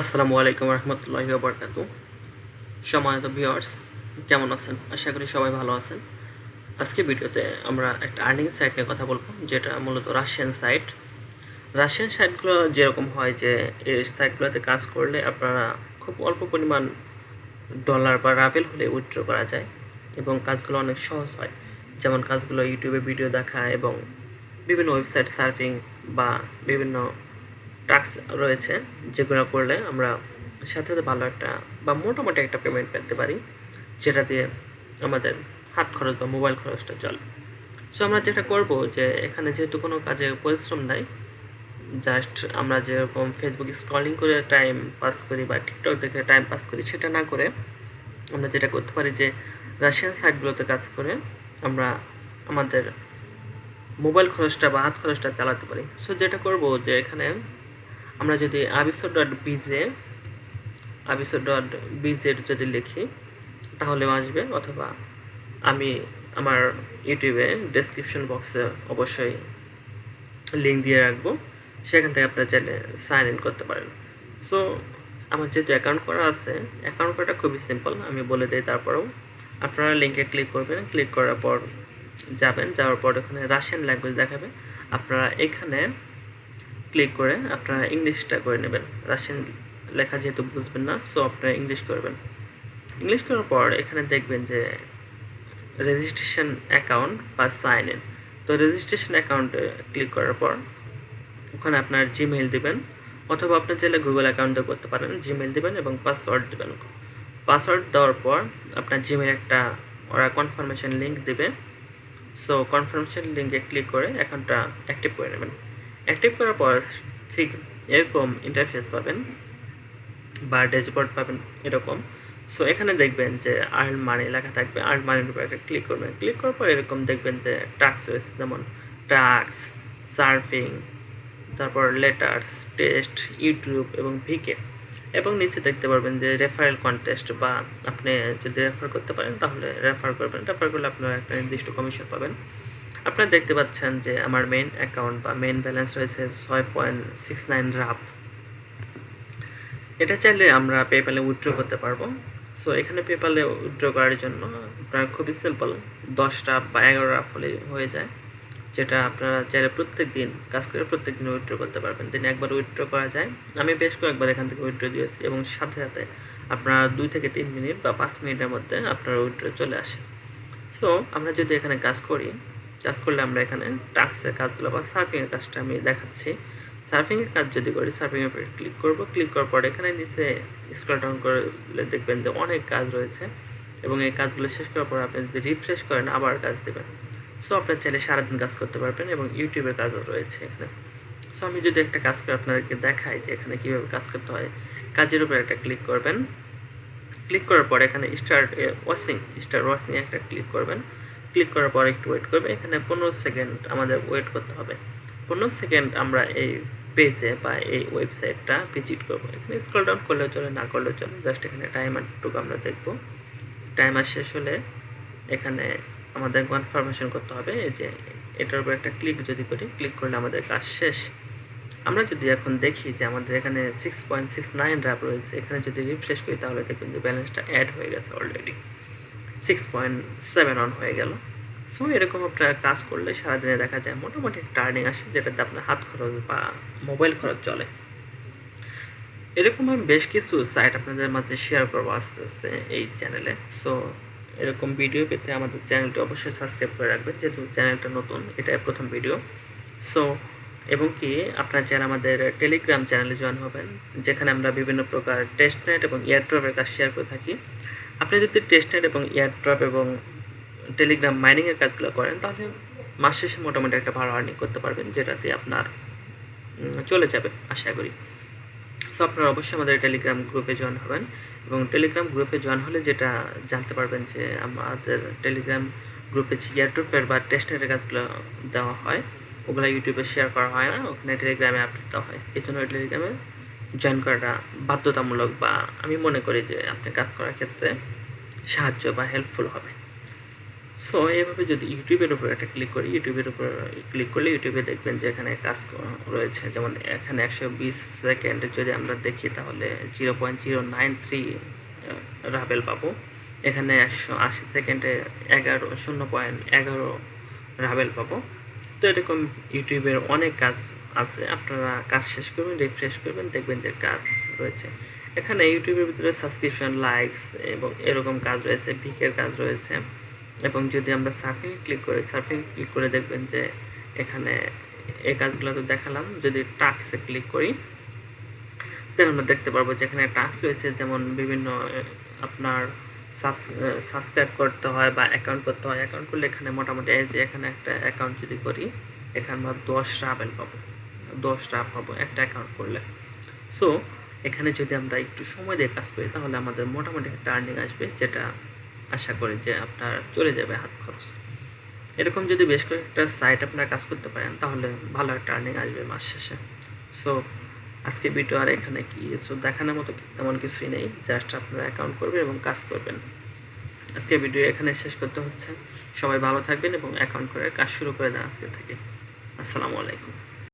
আসসালামু আলাইকুম রহমতুল্লাহি বরকাতু সম্মানিত ভিউয়ার্স, কেমন আছেন? আশা করি সবাই ভালো আছেন। আজকে ভিডিওতে আমরা একটা আর্নিং সাইট নিয়ে কথা বলব, যেটা মূলত রাশিয়ান সাইট রাশিয়ান সাইটগুলো যেরকম হয় যে, এই সাইটগুলোতে কাজ করলে আপনারা খুব অল্প পরিমাণ ডলার বা রাবেল হলে উইথড্র করা যায় এবং কাজগুলো অনেক সহজ হয়। যেমন কাজগুলো ইউটিউবে ভিডিও দেখা এবং বিভিন্ন ওয়েবসাইট সার্ফিং বা বিভিন্ন টাস্ক রয়েছে, যেগুলো করলে আমরা সাথে সাথে ভালো একটা বা মোটামুটি একটা পেমেন্ট পেতে পারি, যেটা দিয়ে আমাদের হাত খরচ বা মোবাইল খরচটা চলে। সো আমরা যেটা করব যে এখানে যেহেতু কোনো কাজে পরিশ্রম নাই জাস্ট আমরা যেরকম ফেসবুক স্ক্রলিং করে টাইম পাস করি বা টিকটক দেখে টাইম পাস করি, সেটা না করে আমরা যেটা করতে পারি যে রাশিয়ান সাইটগুলোতে কাজ করে আমরা আমাদের মোবাইল খরচটা বা হাত খরচটা চালাতে পারি। সো যেটা করব যে এখানে আমরা যদি আবিসো ডট বিজে আবিসো ডট বিজের যদি লিখি তাহলেও আসবে অথবা আমি আমার ইউটিউবে ডেসক্রিপশন বক্সে অবশ্যই লিঙ্ক দিয়ে রাখব। সেখান থেকে আপনারা চাইলে সাইন ইন করতে পারেন। সো আমার যেহেতু অ্যাকাউন্ট করা আছে অ্যাকাউন্ট করাটা খুবই সিম্পল আমি বলে দিই তারপরেও। আপনারা লিঙ্কে ক্লিক করবেন ক্লিক করার পর যাবেন, যাওয়ার পর ওখানে রাশিয়ান ল্যাঙ্গুয়েজ দেখাবে। আপনারা এখানে ক্লিক করে আপনারা ইংলিশটা করে নেবেন। রাশিয়ান লেখা যেহেতু বুঝবেন না সো আপনারা ইংলিশ করবেন। ইংলিশ করার পর এখানে দেখবেন যে রেজিস্ট্রেশন অ্যাকাউন্ট বা সাইন ইন তো রেজিস্ট্রেশন অ্যাকাউন্টে ক্লিক করার পর ওখানে আপনার জিমেইল দেবেন, অথবা আপনি চাইলে গুগল অ্যাকাউন্টে করতে পারেন জিমেইল দিবেন এবং পাসওয়ার্ড দেবেন। পাসওয়ার্ড দেওয়ার পর আপনার জিমেইল একটা ওরা কনফার্মেশন লিঙ্ক দেবে। সো কনফার্মেশন লিঙ্কে ক্লিক করে অ্যাকাউন্টটা অ্যাক্টিভ করে নেবেন। অ্যাক্টিভ করার পর ঠিক এরকম ইন্টারফেস পাবেন বা ড্যাশবোর্ড পাবেন এরকম। সো এখানে দেখবেন যে আর্ন মানি লেখা থাকবে। আর্ন মানির উপর একটা ক্লিক করবেন। ক্লিক করার পর এরকম দেখবেন যে টাক্স রয়েছে, যেমন টাক্স সার্ফিং তারপর লেটার্স টেস্ট ইউটিউব এবং ভিকে। এবং নিচে দেখতে পারবেন যে রেফারেল কন্টেস্ট বা আপনি যদি রেফার করতে পারেন, তাহলে রেফার করবেন। রেফার করলে আপনারা একটা নির্দিষ্ট কমিশন পাবেন। আপনারা দেখতে পাচ্ছেন যে আমার মেইন অ্যাকাউন্ট বা মেইন ব্যালেন্স রয়েছে ছয় পয়েন্ট সিক্স নাইন রাপ এটা চাইলে আমরা পেপ্যালে উইথড্র করতে পারব। সো এখানে পেপ্যালে উইথড্র করার জন্য আপনার খুবই সিম্পল দশটা বা এগারো রাপ হলে হয়ে যায়, যেটা আপনারা চাইলে প্রত্যেক দিন কাজ করে প্রত্যেক দিন উইথড্র করতে পারবেন। দিনে একবার উইথড্র করা যায়। আমি বেশ কয়েকবার এখান থেকে উইথড্র দিয়েছি এবং সাথে সাথে আপনার দুই থেকে তিন মিনিট বা পাঁচ মিনিটের মধ্যে আপনার উইথড্র চলে আসে। সো আমরা যদি এখানে কাজ করি কাজ করলে আমরা এখানে টাক্সের কাজগুলো বা সার্ফিংয়ের কাজটা আমি দেখাচ্ছি। সার্ফিংয়ের কাজ যদি করি সার্ফিংয়ের উপরে ক্লিক করব। ক্লিক করার পর এখানে নিচে স্ক্রল ডাউন করলে দেখবেন যে অনেক কাজ রয়েছে এবং এই কাজগুলো শেষ করার পর আপনি যদি রিফ্রেশ করেন, আবার কাজ দেবেন। সো আপনার চাইলে সারাদিন কাজ করতে পারবেন এবং ইউটিউবের কাজও রয়েছে এখানে। সো আমি যদি একটা কাজ করে আপনাদেরকে দেখাই যে এখানে কীভাবে কাজ করতে হয়, কাজের উপর একটা ক্লিক করবেন। ক্লিক করার পর এখানে স্টার ওয়াশিং স্টার ওয়াশিং একটা ক্লিক করবেন। ক্লিক করার পর একটু ওয়েট করবে। এখানে পনেরো সেকেন্ড আমাদের ওয়েট করতে হবে। পনেরো সেকেন্ড আমরা এই পেজে বা এই ওয়েবসাইটটা ভিজিট করব। এখানে স্ক্রল ডাউন করলেও চলে, না করলেও চলে। জাস্ট এখানে টাইমারটুকু আমরা দেখব। টাইমার শেষ হলে এখানে আমাদের কনফার্মেশন করতে হবে এই যে এটার উপর একটা ক্লিক যদি করি ক্লিক করলে আমাদের কাজ শেষ। আমরা যদি এখন দেখি যে আমাদের এখানে সিক্স পয়েন্ট সিক্স নাইন র্যাপ রয়েছে, এখানে যদি রিফ্রেশ করি তাহলে দেখবেন যে ব্যালেন্সটা অ্যাড হয়ে গেছে already six point seven on হয়ে গেল। সো এরকম আপনারা কাজ করলে সারাদিনে দেখা যায় মোটামুটি একটা আর্নিং আসে যেটাতে আপনার হাত খরচ বা মোবাইল খরচ চলে। এরকম আমি বেশ কিছু সাইট আপনাদের মাঝে শেয়ার করব আস্তে আস্তে এই চ্যানেলে সো এরকম ভিডিও পেতে আমাদের চ্যানেলটি অবশ্যই সাবস্ক্রাইব করে রাখবেন, যেহেতু চ্যানেলটা নতুন, এটাই প্রথম ভিডিও সো এবং কি, আপনার যারা আমাদের টেলিগ্রাম চ্যানেলে জয়েন হবেন, যেখানে আমরা বিভিন্ন প্রকার টেস্টনেট এবং এয়ারড্রপের কাজ শেয়ার করে থাকি আপনি যদি টেস্টনেট এবং এয়ারড্রপ এবং টেলিগ্রাম মাইনিংয়ের কাজগুলো করেন, তাহলে মাস শেষে মোটামুটি একটা ভালো আর্নিং করতে পারবেন, যেটাতে আপনার চলে যাবে, আশা করি। সো আপনারা অবশ্যই আমাদের টেলিগ্রাম গ্রুপে জয়েন হবেন এবং টেলিগ্রাম গ্রুপে জয়েন হলে যেটা জানতে পারবেন যে আমাদের টেলিগ্রাম গ্রুপে যে এয়ারড্রপের বা টেস্টনেটের কাজগুলো দেওয়া হয়, ওগুলো ইউটিউবে শেয়ার করা হয় না, ওখানে টেলিগ্রামে আপডেট দেওয়া হয়। এই জন্য টেলিগ্রামে জয়েন করাটা বাধ্যতামূলক বা আমি মনে করি যে আপনি কাজ করার ক্ষেত্রে সাহায্য বা হেল্পফুল হবে। সো এইভাবে যদি ইউটিউবের উপর একটা ক্লিক করি, ইউটিউবের উপর ক্লিক করলে ইউটিউবে দেখবেন যে এখানে কাজ রয়েছে। যেমন এখানে একশো বিশ সেকেন্ড যদি আমরা দেখি, তাহলে zero point zero nine three ruble পাবো এখানে একশো আশি সেকেন্ডে এগারো, শূন্য পয়েন্ট এগারো রাবেল পাবো তো এরকম ইউটিউবের অনেক কাজ আছে, আপনারা কাজ শেষ করবেন রিফ্রেশ করবেন, দেখবেন যে কাজ রয়েছে। এখানে ইউটিউবের ভিতরে সাবস্ক্রিপশন লাইকস এবং এরকম কাজ রয়েছে ভিকের কাজ রয়েছে। এবং যদি আমরা সার্ফিং ক্লিক করি সার্ফিং ক্লিক করে দেখবেন যে এখানে এই কাজগুলো তো দেখালাম। যদি টাক্সে ক্লিক করি তাহলে আমরা দেখতে পারব যে এখানে টাস্ক রয়েছে। যেমন বিভিন্ন আপনার সাবস্ক্রাইব করতে হয় বা অ্যাকাউন্ট করতে হয়। অ্যাকাউন্ট করলে এখানে মোটামুটি এই যে এখানে একটা অ্যাকাউন্ট যদি করি, এখানে আমরা দশটা আপেল পাবো। দশটা পাবো, একটা অ্যাকাউন্ট করলে। সো এখানে যদি আমরা একটু সময় দিয়ে কাজ করি, তাহলে আমাদের মোটামুটি একটা আর্নিং আসবে, যেটা আশা করি যে আপনার চলে যাবে হাত খরচ। এরকম যদি বেশ কয়েকটা সাইট আপনারা কাজ করতে পারেন, তাহলে ভালো একটা আর্নিং আসবে মাস শেষে। সো আজকে ভিডিও আর এখানে কি? সো দেখানোর মতো তেমন কিছুই নেই জাস্ট আপনারা অ্যাকাউন্ট করবেন এবং কাজ করবেন। আজকে ভিডিও এখানে শেষ করতে হচ্ছে। সবাই ভালো থাকবেন এবং অ্যাকাউন্ট করে কাজ শুরু করে দেন আজকে থেকে। আসসালামু আলাইকুম।